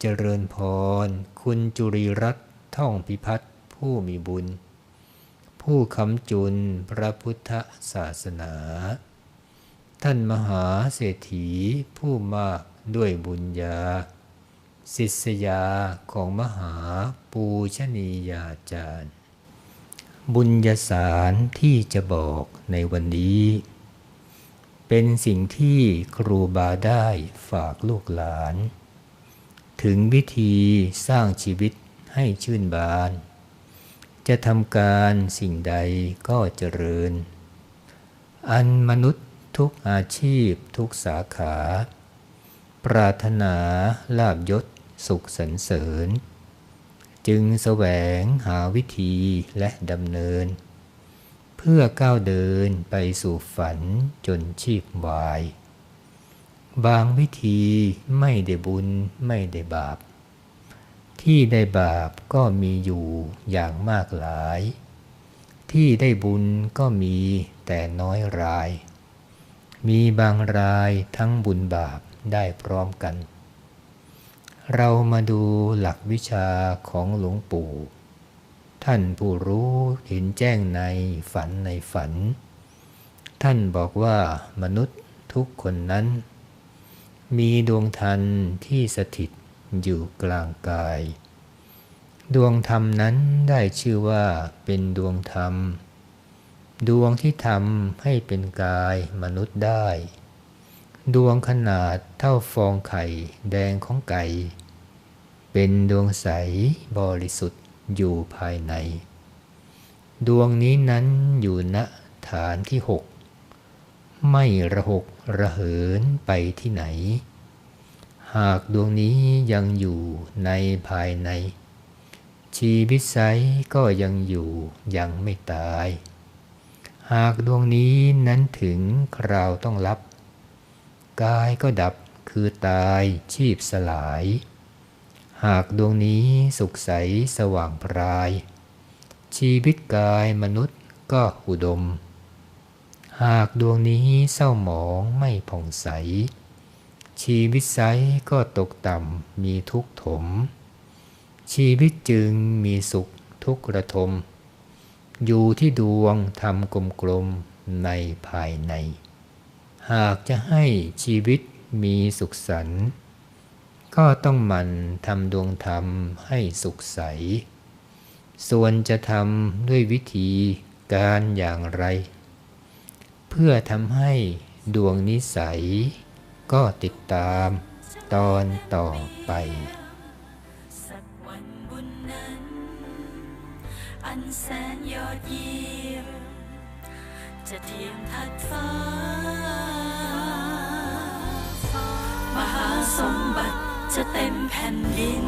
เจริญพร คุณจุรีรัตท่องพิพัฒน์ผู้มีบุญ ผู้คำจุนพระพุทธศาสนา ท่านมหาเศรษฐีผู้มากด้วยบุญญา ศิษยาของมหาปูชนียาจารย์ บุญญาสารที่จะบอกในวันนี้ เป็นสิ่งที่ครูบาได้ฝากลูกหลาน ถึงวิธีสร้างชีวิตให้ชื่นบาน จะทำการสิ่งใดก็เจริญ อันมนุษย์ทุกอาชีพทุกสาขา ปรารถนาลาบยศสุขสรรเสริญ จึงแสวงหาวิธีและดำเนิน เพื่อก้าวเดินไปสู่ฝันจนชีพวาย บางวิธีไม่ได้บุญไม่ได้บาป ที่ได้บาปก็มีอยู่อย่างมากหลาย ที่ได้บุญก็มีแต่น้อยราย มีบางรายทั้งบุญบาปได้พร้อมกัน เรามาดูหลักวิชาของหลวงปู่ ท่านผู้รู้เห็นแจ้งในฝันในฝัน ท่านบอกว่ามนุษย์ทุกคนนั้น มีดวงทันที่สถิตอยู่กลางกาย ดวงธรรมนั้นได้ชื่อว่าเป็นดวงธรรม ดวงที่ทำให้เป็นกายมนุษย์ได้ ดวงขนาดเท่าฟองไข่แดงของไก่ เป็นดวงใสบริสุทธิ์อยู่ภายใน ดวงนี้นั้นอยู่ณฐานที่หก ไม่ระหกระเหินไปที่ไหน หากดวงนี้ยังอยู่ในภายใน ชีวิตไซก็ยังอยู่ยังไม่ตาย หากดวงนี้นั้นถึงคราวต้องรับ กายก็ดับคือตายชีพสลาย หากดวงนี้สุขใสสว่างพราย ชีวิตกายมนุษย์ก็อุดม หากดวงนี้เศร้าหมองไม่ผ่องใส ชีวิตไซก็ตกต่ำมีทุกข์ถม ชีวิตจึงมีสุขทุกระทม อยู่ที่ดวงทำกลมๆในภายใน หากจะให้ชีวิตมีสุขสันต์ก็ต้องหมันทำดวงธรรมให้สุขใส ส่วนจะทำด้วยวิธีการอย่างไร เพื่อทำให้ดวงนิสัย ก็ติดตามตอนต่อไป สักวันบุญนั้น อันแสนยอดเยี่ยม จะเทียมทัดฟ้า มหาสมบัติจะเต็มแผ่นดิน